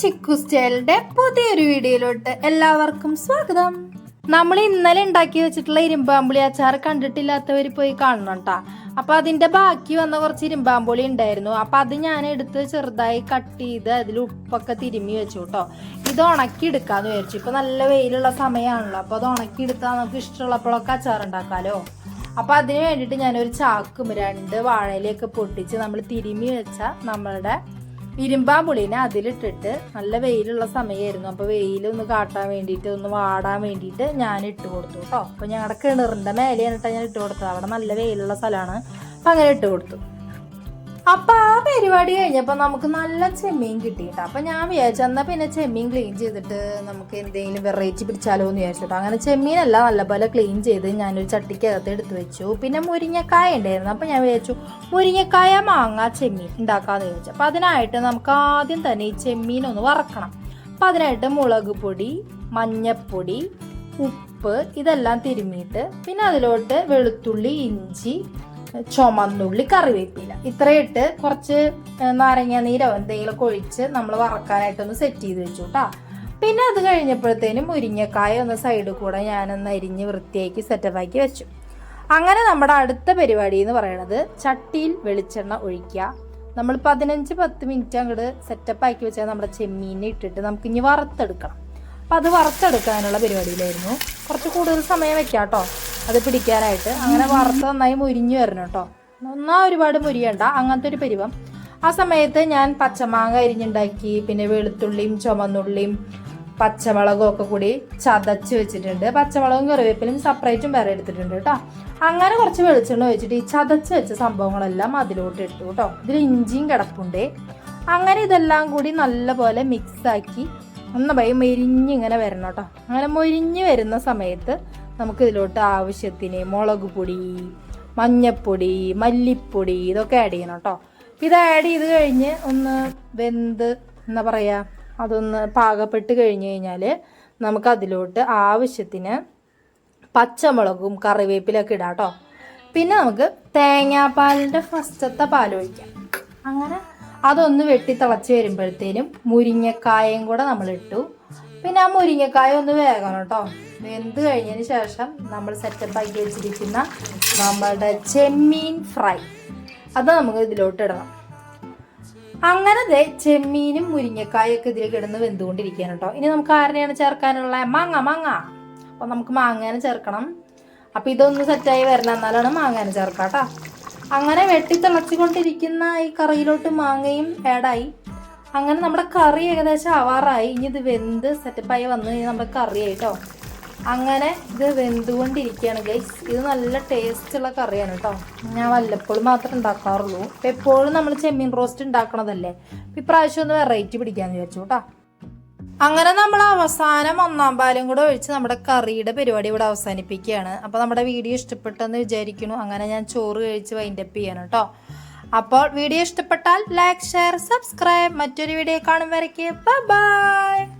ചിക്കു സ്റ്റൈലിന്റെ പുതിയൊരു വീഡിയോയിലോട്ട് എല്ലാവർക്കും സ്വാഗതം. നമ്മൾ ഇന്നലെ ഉണ്ടാക്കി വെച്ചിട്ടുള്ള ഇരുമ്പാമ്പുളി അച്ചാർ കണ്ടിട്ടില്ലാത്തവർ പോയി കാണണം കേട്ടാ അപ്പൊ അതിന്റെ ബാക്കി വന്ന കുറച്ച് ഇരുമ്പാമ്പുളി ഉണ്ടായിരുന്നു. അപ്പൊ അത് ഞാൻ എടുത്ത് ചെറുതായി കട്ട് ചെയ്ത് അതിൽ ഉപ്പൊക്കെ തിരുമ്മി വെച്ചു കേട്ടോ ഇത് ഉണക്കി എടുക്കാന്ന് വിചാരിച്ചു. ഇപ്പൊ നല്ല വെയിലുള്ള സമയമാണല്ലോ അപ്പൊ അത് ഉണക്കി എടുത്താൽ നമുക്ക് ഇഷ്ടമുള്ളപ്പോഴൊക്കെ അച്ചാർ ഉണ്ടാക്കാലോ. അപ്പൊ അതിന് വേണ്ടിയിട്ട് ഞാനൊരു ചാക്കും രണ്ട് വാഴയിലൊക്കെ പൊട്ടിച്ച് നമ്മൾ തിരുമ്മി വെച്ച നമ്മളുടെ ഇരുമ്പാമ്പുളിനെ അതിലിട്ടിട്ട് നല്ല വെയിലുള്ള സമയമായിരുന്നു അപ്പൊ വെയിലൊന്ന് കാട്ടാൻ വേണ്ടിയിട്ട് ഒന്ന് വാടാൻ വേണ്ടിയിട്ട് ഞാൻ ഇട്ട് കൊടുത്തു കേട്ടോ. അപ്പൊ ഞങ്ങളുടെ കിണറിന്റെ മേലെയാണ് എന്നിട്ടാണ് ഞാൻ ഇട്ട് കൊടുത്തത്. അവിടെ നല്ല വെയിലുള്ള സ്ഥലമാണ്. അപ്പൊ അങ്ങനെ ഇട്ട് കൊടുത്തു. അപ്പൊ ആ പരിപാടി കഴിഞ്ഞപ്പോ നമുക്ക് നല്ല ചെമ്മീൻ കിട്ടി കേട്ടോ അപ്പൊ ഞാൻ വിചാരിച്ചു എന്നാ പിന്നെ ചെമ്മീൻ ക്ലീൻ ചെയ്തിട്ട് നമുക്ക് എന്തെങ്കിലും വെറൈറ്റി പിടിച്ചാലോ എന്ന് വിചാരിച്ചു അങ്ങനെ ചെമ്മീനല്ല നല്ലപോലെ ക്ലീൻ ചെയ്ത് ഞാനൊരു ചട്ടിക്കകത്ത് എടുത്തു വെച്ചു. പിന്നെ മുരിങ്ങക്കായ ഉണ്ടായിരുന്നു. അപ്പൊ ഞാൻ വിചാരിച്ചു മുരിങ്ങക്കായ മാങ്ങ ചെമ്മീൻ ഉണ്ടാക്കാന്ന് വിചാരിച്ചു. അപ്പൊ അതിനായിട്ട് നമുക്ക് ആദ്യം തന്നെ ഈ ചെമ്മീൻ ഒന്ന് വറക്കണം. അപ്പൊ അതിനായിട്ട് മുളക് പൊടി മഞ്ഞപ്പൊടി ഉപ്പ് ഇതെല്ലാം തിരുമ്മിയിട്ട് പിന്നെ അതിലോട്ട് വെളുത്തുള്ളി ഇഞ്ചി ചുമന്നുള്ളി കറിവേപ്പില. ഇത്രയിട്ട് കുറച്ച് നാരങ്ങ നീരോ എന്തെങ്കിലുമൊക്കെ ഒഴിച്ച് നമ്മൾ വറക്കാനായിട്ടൊന്ന് സെറ്റ് ചെയ്ത് വെച്ചു കേട്ടോ പിന്നെ അത് കഴിഞ്ഞപ്പോഴത്തേനും മുരിങ്ങക്കായ ഒന്ന് സൈഡിൽ കൂടെ ഞാനൊന്ന് അരിഞ്ഞ് വൃത്തിയാക്കി സെറ്റപ്പാക്കി വെച്ചു. അങ്ങനെ നമ്മുടെ അടുത്ത പരിപാടി എന്ന് പറയുന്നത് ചട്ടിയിൽ വെളിച്ചെണ്ണ ഒഴിക്കുക. നമ്മൾ പതിനഞ്ച് പത്ത് മിനിറ്റ് അങ്ങോട്ട് സെറ്റപ്പ് ആക്കി വെച്ചാൽ നമ്മുടെ ചെമ്മീനെ ഇട്ടിട്ട് നമുക്ക് ഇനി വറുത്തെടുക്കണം. അപ്പം അത് വറുത്തെടുക്കാനുള്ള പരിപാടിയിലായിരുന്നു. കുറച്ച് കൂടുതൽ സമയം വെക്കാം കേട്ടോ അത് പിടിക്കാനായിട്ട്. അങ്ങനെ വറുത്ത് നന്നായി മുരിഞ്ഞു വരണം കേട്ടോ ഒന്നാ ഒരുപാട് മുരിയണ്ട. അങ്ങനത്തെ ഒരു പരിവം. ആ സമയത്ത് ഞാൻ പച്ചമാങ്ങ അരിഞ്ഞുണ്ടാക്കി പിന്നെ വെളുത്തുള്ളിയും ചുമന്നുള്ളിയും പച്ചമുളകും ഒക്കെ കൂടി ചതച്ച് വെച്ചിട്ടുണ്ട്. പച്ചമുളകും കറിവേപ്പിലും സെപ്പറേറ്റും വേറെ എടുത്തിട്ടുണ്ട് കേട്ടോ അങ്ങനെ കുറച്ച് വെളിച്ചെണ്ണ ഒഴിച്ചിട്ട് ഈ ചതച്ച് വെച്ച സംഭവങ്ങളെല്ലാം അതിലോട്ട് ഇട്ടു കേട്ടോ ഇതിൽ ഇഞ്ചിയും കിടപ്പുണ്ട്. അങ്ങനെ ഇതെല്ലാം കൂടി നല്ലപോലെ മിക്സാക്കി ഒന്ന് ഭയം മെരിഞ്ഞിങ്ങനെ വരണം കേട്ടോ അങ്ങനെ മൊരിഞ്ഞ് വരുന്ന സമയത്ത് നമുക്ക് ഇതിലോട്ട് ആവശ്യത്തിന് മുളക് പൊടി മഞ്ഞപ്പൊടി മല്ലിപ്പൊടി ഇതൊക്കെ ആഡ് ചെയ്യണം കേട്ടോ ഇത് ആഡ് ചെയ്ത് കഴിഞ്ഞ് ഒന്ന് വെന്ത് എന്താ പറയുക അതൊന്ന് പാകപ്പെട്ട് കഴിഞ്ഞ് കഴിഞ്ഞാൽ നമുക്ക് അതിലോട്ട് ആവശ്യത്തിന് പച്ചമുളകും കറിവേപ്പിലൊക്കെ ഇടാം കേട്ടോ പിന്നെ നമുക്ക് തേങ്ങാപ്പാലിന്റെ ഫസ്റ്റത്തെ പാൽ ഒഴിക്കാം. അങ്ങനെ അതൊന്ന് വെട്ടി തിളച്ച് വരുമ്പോഴത്തേനും മുരിങ്ങക്കായയും കൂടെ നമ്മൾ ഇട്ടു. പിന്നെ ആ മുരിങ്ങക്കായ ഒന്ന് വേഗണം കേട്ടോ. വെന്ത് കഴിഞ്ഞതിന് ശേഷം നമ്മൾ സെറ്റപ്പ് ആക്കി വെച്ചിരിക്കുന്ന നമ്മുടെ ചെമ്മീൻ ഫ്രൈ. അത് നമുക്ക് ഇതിലോട്ട് ഇടണം. അങ്ങനെ ദേ ചെമ്മീനും മുരിങ്ങക്കായൊക്കെ ഇതിൽ കിടന്ന് വെന്തുകൊണ്ടിരിക്കുകയാണ് കേട്ടോ. ഇനി നമുക്ക് ആരുടെയാണ് ചേർക്കാനുള്ള മാങ്ങ മാങ്ങ. അപ്പോൾ നമുക്ക് മാങ്ങാനെ ചേർക്കണം. അപ്പോൾ ഇതൊന്ന് സെറ്റായി വരണം. എന്നാലാണ് മാങ്ങാനെ ചേർക്കാം കേട്ടോ. അങ്ങനെ വെട്ടി തിളച്ചുകൊണ്ടിരിക്കുന്ന ഈ കറിയിലോട്ട് മാങ്ങയും ആഡായി അങ്ങനെ നമ്മുടെ കറി ഏകദേശം ആവാറായി. ഇനി ഇത് വെന്ത് സെറ്റപ്പായി വന്നു കഴിഞ്ഞാൽ നമ്മുടെ കറി ആയിട്ടോ അങ്ങനെ ഇത് വെന്തുകൊണ്ടിരിക്കുകയാണ് ഗൈസ് ഇത് നല്ല ടേസ്റ്റ് ഉള്ള കറിയാണ് കേട്ടോ ഞാൻ വല്ലപ്പോഴും മാത്രമേ ഉണ്ടാക്കാറുള്ളൂ. എപ്പോഴും നമ്മൾ ചെമ്മീൻ റോസ്റ്റ് ഉണ്ടാക്കണതല്ലേ? ഇപ്രാവശ്യം ഒന്ന് വെറൈറ്റി പിടിക്കാന്ന് വിചാരിച്ചു കേട്ടോ അങ്ങനെ നമ്മൾ അവസാനം ഒന്നാം പാലും കൂടെ ഒഴിച്ച് നമ്മുടെ കറിയുടെ പരിപാടി ഇവിടെ അവസാനിപ്പിക്കുകയാണ്. അപ്പോൾ നമ്മുടെ വീഡിയോ ഇഷ്ടപ്പെട്ടെന്ന് വിചാരിക്കുന്നു. അങ്ങനെ ഞാൻ ചോറ് കഴിച്ച് വൈൻഡപ്പ് ചെയ്യണം കേട്ടോ അപ്പോൾ വീഡിയോ ഇഷ്ടപ്പെട്ടാൽ ലൈക്ക് ഷെയർ സബ്സ്ക്രൈബ് മറ്റൊരു വീഡിയോ കാണും വരയ്ക്ക്. ബൈ